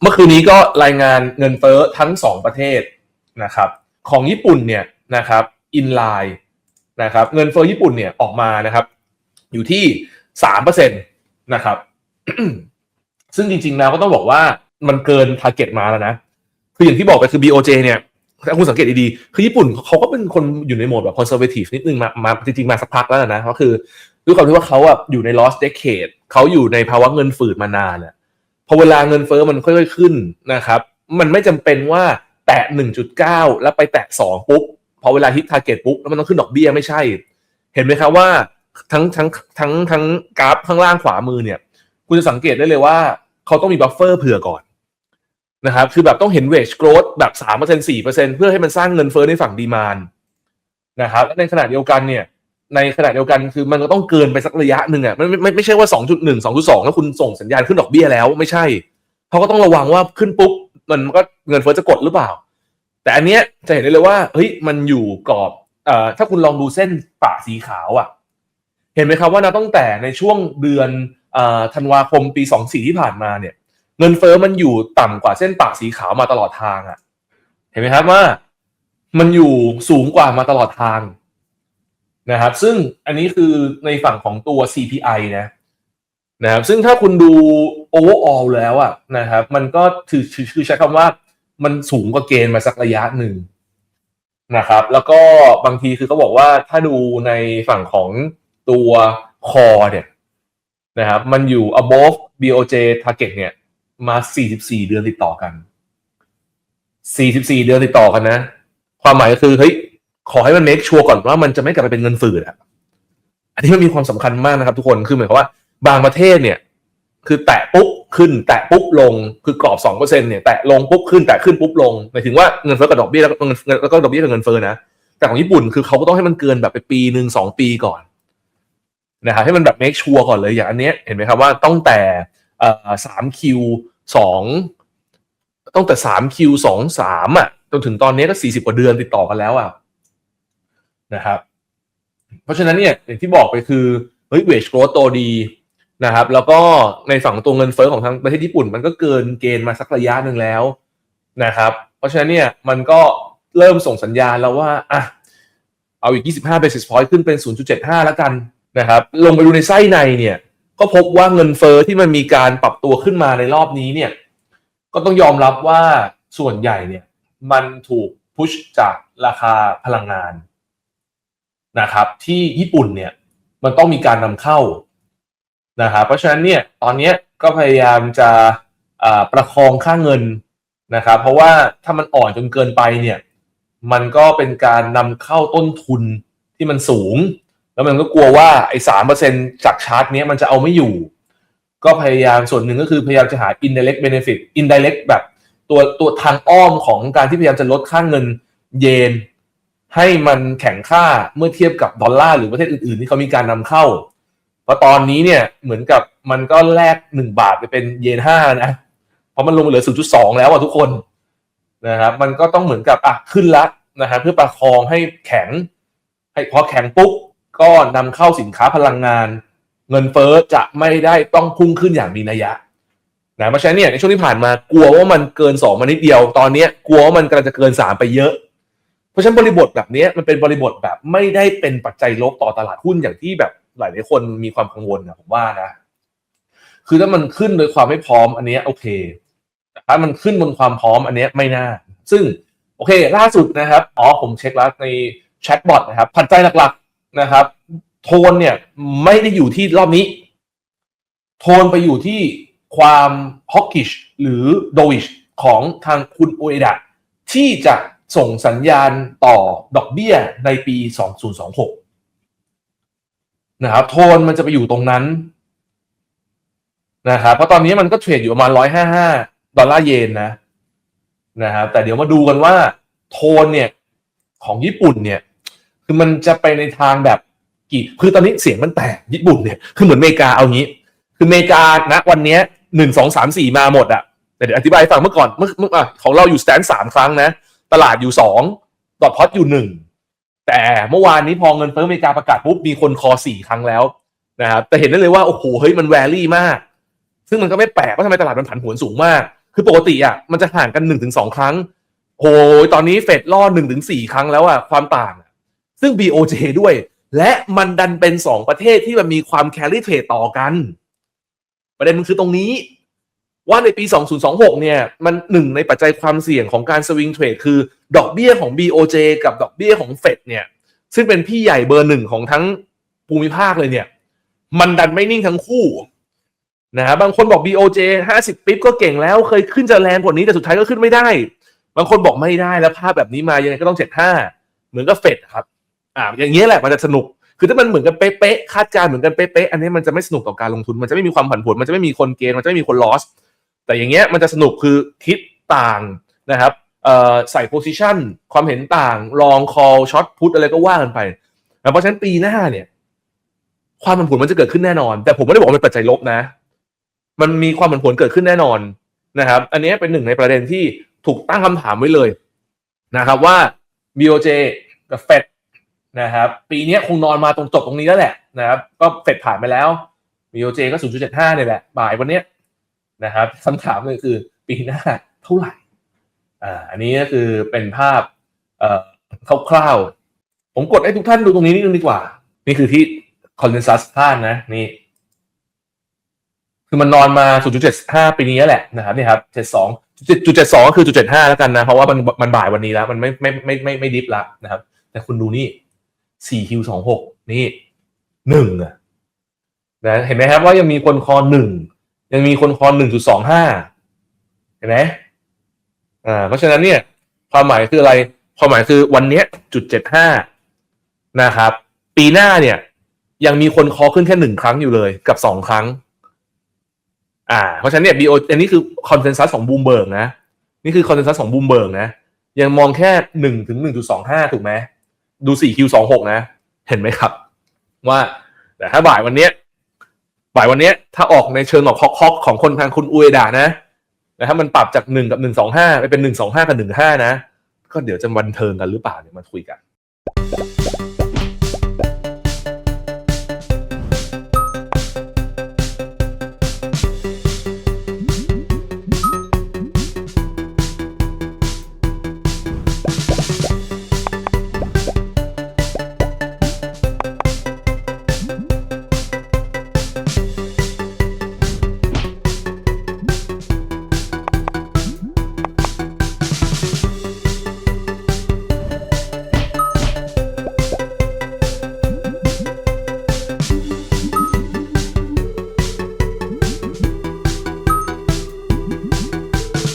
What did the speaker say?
เมื่อคืนนี้ก็รายงานเงินเฟ้อทั้งสองประเทศนะครับของญี่ปุ่นเนี่ยนะครับอินไลน์นะครับเงินเฟ้อญี่ปุ่นเนี่ยออกมานะครับ อยู่ที่สามเปอร์เซ็นตนะครับ ซึ่งจริงๆแล้วก็ต้องบอกว่ามันเกินทาร์เก็ตมาแล้วนะ คืออย่างที่บอกไปคือ BOJ เนี่ยถ้าคุณสังเกตดีๆ คือญี่ปุ่นเขาก็เป็นคนอยู่ในโหมดแบบ conservative นิดนึงมามาจริงๆ มาสักพักแล้วนะก็คือด้วยความที่ว่าเขาอะอยู่ใน lost decade เขาอยู่ในภาวะเงินฝืดมานานอะ พอเวลาเงินเฟ้อมันค่อยๆขึ้นนะครับ มันไม่จำเป็นว่าแตะ 1.9 แล้วไปแตะ 2 ปุ๊บ พอเวลาฮิตทาร์เก็ตปุ๊บ แล้วมันต้องขึ้นดอกเบี้ยไม่ใช่ เห็นไหมครับว่าทั้งทั้งทั้งทั้งกราฟข้างล่างขวามือเนี่ย คุณจะสังเกตได้เลยว่า เขาต้องมีบัฟเฟอร์เผื่อก่อนนะครับ คือแบบต้องเห็น wage growth แบบ3% 4%เพื่อให้มันสร้างเงินเฟ้อในฝั่งดีมานนะครับและในขณะเดียวกันเนี่ย ในขณะเดียวกันคือมันก็ต้องเกินไปสักระยะหนึ่งอะไม่ไม่ไม่ไม่ใช่ว่า 2.1 2.2 แล้วคุณส่งสัญญาณขึ้นดอกเบี้ยแล้วไม่ใช่เขาก็ต้องระวังว่าขึ้นปุ๊บมันก็เงินเฟ้อจะกดหรือเปล่า แต่อันเนี้ยจะเห็นได้เลยว่าเฮ้ยมันอยู่กรอบเอ่อถ้าคุณลองดูเส้นปะสีขาวอะ เห็นไหมครับว่านะตั้งแต่ในช่วงเดือนเอ่อธันวาคมปี 24 ที่ผ่านมาเนี่ย เงินเฟ้อมันอยู่ต่ำกว่าเส้นปะสีขาวมาตลอดทางอะ เห็นไหมครับว่า มันอยู่สูงกว่ามาตลอดทาง นะครับ ซึ่งอันนี้คือในฝั่งของตัว CPI นะนะครับซึ่งถ้าคุณดู overall แล้วอะนะครับ มันก็ถือคือใช้คำว่ามันสูงกว่าเกณฑ์มาสักระยะหนึ่งนะครับ แล้วก็บางทีคือเขาบอกว่าถ้าดูในฝั่งของตัว core เนี่ยนะครับมันอยู่ above BOJ target เนี่ยมา 44 เดือนติดต่อกัน 44 เดือนติดต่อกันนะ ความหมายก็คือเฮ้ย ขอให้มัน make sure ก่อนว่ามันจะไม่กลับไปเป็นเงินฝืดอะอันนี้มันมีความสำคัญมากนะครับ ทุกคนคือหมายความว่าบางประเทศเนี่ย คือแตะปุ๊บขึ้น แตะปุ๊บลงคือกรอบ2%เปอร์เซ็นเนี่ยแตะลงปุ๊บขึ้นแตะขึ้นปุ๊บลงหมายถึงว่าเงินเฟ้อกับดอกเบี้ยแล้วเงินแล้วก็ดอกเบี้ยกับเงินเฟ้อนะแต่ของญี่ปุ่นคือเขาก็ต้องให้มันเกินแบบไปปีหนึ่งสองปีก่อนนะครับให้มันแบบ make sure ก่อนเลยอย่างอันเนี้ยเห็นไหมครับว่าต้องแต่สามคิวสองตั้งแต่สามคิวสองสามอะจนถึงตอนนี้ก็สี่สิบกว่าเดือนติดต่อกันแล้วอะ นะครับ เพราะฉะนั้นเนี่ยอย่างที่บอกไปคือเฮ้ย wage growth โตดีนะครับ แล้วก็ในฝั่งตัวเงินเฟ้อของทางประเทศญี่ปุ่น มันก็เกินเกณฑ์มาสักระยะหนึ่งแล้วนะครับ เพราะฉะนั้นเนี่ยมันก็เริ่มส่งสัญญาณแล้วว่าอะเอาอีก 25 basis point ขึ้นเป็น 0.75 แล้วกันนะครับ ลงไปดูในไส้ในเนี่ย ก็พบว่าเงินเฟอ้อที่มันมีการปรับตัวขึ้นมาในรอบนี้เนี่ย ก็ต้องยอมรับว่าส่วนใหญ่เนี่ย มันถูกพุชจากราคาพลังงาน นะครับ ที่ญี่ปุ่นเนี่ยมันต้องมีการนำเข้านะครับเพราะฉะนั้นเนี่ยตอนนี้ก็พยายามจะประคองค่าเงินนะครับ เพราะว่าถ้ามันอ่อนจนเกินไปเนี่ยมันก็เป็นการนำเข้าต้นทุนที่มันสูง แล้วมันก็กลัวว่าไอ้สามเปอร์เซ็นจากชาร์ตนี้มันจะเอาไม่อยู่ ก็พยายามส่วนหนึ่งก็คือพยายามจะหา indirect benefit indirect แบบตัวตัวทางอ้อมของการที่พยายามจะลดค่าเงินเยน ให้มันแข็งค่าเมื่อเทียบกับดอลลาร์หรือประเทศอื่นๆ ที่เขามีการนำเข้าเพราะตอนนี้เนี่ยเหมือนกับมันก็แลกหนึ่งบาทไปเป็นเยนห้านะเพราะมันลงเหลือ 0.2 แล้วอะทุกคนนะครับมันก็ต้องเหมือนกับอะขึ้นละนะฮะเพื่อประคองให้แข็ง ให้พอแข็งปุ๊บก็นำเข้าสินค้าพลังงาน เงินเฟ้อจะไม่ได้ต้องพุ่งขึ้นอย่างมีนัยยะนะเพราะฉะนั้นเนี่ยในช่วงที่ผ่านมากลัวว่ามันเกินสองมานิดเดียว ตอนนี้กลัวว่ามันกำลังจะเกินสามไปเยอะ ราะฉะนั้นบริบทแบบนี้มันเป็นบริบทแบบไม่ได้เป็นปัจจัยลบต่อตลาดหุ้นอย่างที่แบบหลายหลายคนมีความกังวลนะผมว่านะ คือถ้ามันขึ้นโดยความไม่พร้อมอันนี้โอเคแต่ถ้ามันขึ้นบนความพร้อมอันนี้ไม่น่า ซึ่งโอเค ล่าสุดนะครับอ๋อผมเช็คแล้วในแชทบอทนะครับปัจจัยหลักๆนะครับ โทนเนี่ยไม่ได้อยู่ที่รอบนี้ โทนไปอยู่ที่ความฮอกกิชหรือโดวิชของทางคุณโอเอดะที่จะ ส่งสัญญาณต่อดอกเบี้ยในปี 2026 นะครับ โทนมันจะไปอยู่ตรงนั้นนะครับเพราะตอนนี้มันก็เทรดอยู่ประมาณ 155 ดอลลาร์เยนนะนะครับแต่เดี๋ยวมาดูกันว่าโทนเนี่ยของญี่ปุ่นเนี่ยคือมันจะไปในทางแบบกี่คือตอนนี้เสียงมันแตกญี่ปุ่นเนี่ยคือเหมือนอเมริกาเอางี้ คืออเมริกาณวันนี้หนึ่งสองสามสี่มาหมดอะแต่เดี๋ยวอธิบายฟังเมื่อก่อนเมื่อเมื่อของเราอยู่สแตนสามครั้งนะ ตลาดอยู่สองดอทพอตอยู่หนึ่งแต่เมื่อวานนี้พอเงินเฟ้ออเมริกาประกาศปุ๊บมีคนคอสี่ครั้งแล้วนะครับแต่เห็นได้เลยว่าโอ้โหเฮ้ยมันแวรี่มาก ซึ่งมันก็ไม่แปลกว่าทำไมตลาดมันผันผวนสูงมาก คือปกติอะมันจะห่างกันหนึ่งถึงสองครั้งโอ้ยตอนนี้เฟดล่อหนึ่งถึงสี่ครั้งแล้วอะความต่าง ซึ่ง BOJ ด้วย และมันดันเป็นสองประเทศที่มันมีความแคริเทรดต่อกัน ประเด็นมันคือตรงนี้ ว่าในปี 2026 เนี่ย มันหนึ่งในปัจจัยความเสี่ยงของการสวิงเทรดคือดอกเบี้ยของ BOJ กับดอกเบี้ยของเฟดเนี่ย ซึ่งเป็นพี่ใหญ่เบอร์หนึ่งของทั้งภูมิภาคเลยเนี่ย มันดันไม่นิ่งทั้งคู่นะฮะบางคนบอก BOJ 50 ปิ๊บก็เก่งแล้ว เคยขึ้นจะแรงกว่านี้แต่สุดท้ายก็ขึ้นไม่ได้ บางคนบอกไม่ได้แล้วภาพแบบนี้มายังไงก็ต้อง75เหมือนกับเฟดครับ อ่า อย่างเงี้ยแหละมันจะสนุก คือถ้ามันเหมือนกันเป๊ะๆคาดการณ์เหมือนกันเป๊ะๆอันนี้มันจะไม่สนุกต่อการลงทุน มันจะไม่มีความผันผวนมันจะไม่มีคนเกณฑ์มันจะไม่มีคนลอส แต่อย่างเงี้ยมันจะสนุกคือทิศต่างนะครับใส่โพซิชันความเห็นต่างลองคอลช็อตพุทอะไรก็ว่ากันไป เพราะฉะนั้นปีหน้าเนี่ย ความผันผวนมันจะเกิดขึ้นแน่นอน แต่ผมไม่ได้บอกเป็นปัจจัยลบนะ มันมีความผันผวนเกิดขึ้นแน่นอนนะครับ อันนี้เป็นหนึ่งในประเด็นที่ถูกตั้งคำถามไว้เลยนะครับว่า BOJ กับ Fed นะครับปีนี้คงนอนมาตรงจบตรงนี้แล้วแหละนะครับก็เฟดผ่านไปแล้ว BOJ ก็ 0.75เนี่ยแหละบ่ายวันนี้ นะครับคำถามเลยคือปีหน้าเท่าไหร่อ่าอันนี้ก็คือเป็นภาพเอ่อคร่าวๆผมกดให้ทุกท่านดูตรงนี้นิดนึงดีกว่า นี่คือที่ consensus พลาดนะนี่คือมันนอนมา 0.75 ปีนี้แหละนะครับนี่ครับ 72จุด72 ก็คือจุด75 แล้วกันนะ เพราะว่ามันมันบ่ายวันนี้แล้ว มันไม่ไม่ไม่ไม่ไม่ดิฟละนะครับ แต่คุณดูนี่ 4Q26 นี่หนึ่งอะนะเห็นไหมครับว่ายังมีคนคอหนึ่ง ยังมีคนคอหนึ่งจุดสองห้าเห็นไหมอ่า เพราะฉะนั้นเนี่ย ความหมายคืออะไร ความหมายคือวันเนี้ยจุดเจ็ดห้านะครับ ปีหน้าเนี่ย ยังมีคนคอขึ้นแค่หนึ่งครั้งอยู่เลยกับสองครั้ง อ่า เพราะฉะนั้นเนี่ย BO อันนี้คือคอนเซนแซสของบูมเบิร์กนะ นี่คือคอนเซนแซสของบูมเบิร์กนะ ยังมองแค่หนึ่งถึงหนึ่งจุดสองห้าถูกไหม ดู 4Q26 นะ เห็นไหมครับ ว่าแต่ถ้าบ่ายวันเนี้ย บ่ายวันนี้ถ้าออกในเชิงของคอกๆของคนทางคุณอุเอดานะนะถ้ามันปรับจากหนึ่งกับหนึ่งสองห้าไปเป็นหนึ่งสองห้ากับหนึ่งห้านะ ก็เดี๋ยวจะบันเทิงกันหรือเปล่าเนี่ยมาคุยกัน